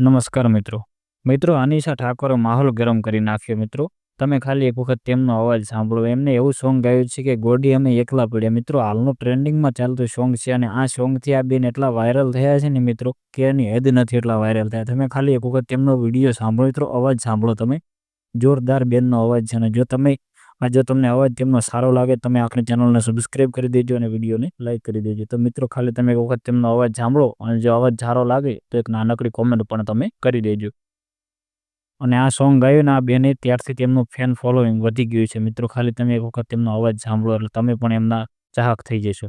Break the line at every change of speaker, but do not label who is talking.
નમસ્કાર મિત્રો. મિત્રો, અનિશા ઠાકોરે માહોલ ગરમ કરી નાખ્યો મિત્રો. તમે ખાલી એક વખત તેમનો અવાજ સાંભળો. એમને એવું સોંગ ગાયું છે કે ગોડી અમે એકલા પડ્યા. મિત્રો, હાલનું ટ્રેન્ડિંગમાં ચાલતું સોંગ છે અને આ સોંગથી આ બેન એટલા વાયરલ થયા છે ને મિત્રો કે એની હદ નથી એટલા વાયરલ થયા. તમે ખાલી એક વખત તેમનો વીડિયો સાંભળો મિત્રો. અવાજ સાંભળો તમે. જોરદાર બેનનો અવાજ છે અને જો તમે આ જો તમને અવાજ તેમનો સારો લાગે, તમે આપણી ચેનલને સબસ્ક્રાઇબ કરી દેજો અને વિડીયોને લાઇક કરી દેજો. તો મિત્રો, ખાલી તમે એક વખત તેમનો અવાજ સાંભળો અને જો અવાજ સારો લાગે, તો એક નાનકડી કોમેન્ટ પણ તમે કરી દેજો. અને આ સોંગ ગાયું ને આ બેને ત્યારથી તેમનું ફેન ફોલોઈંગ વધી ગયું છે. મિત્રો, ખાલી તમે એક વખત તેમનો અવાજ સાંભળો એટલે તમે પણ એમના ચાહક થઈ જશો.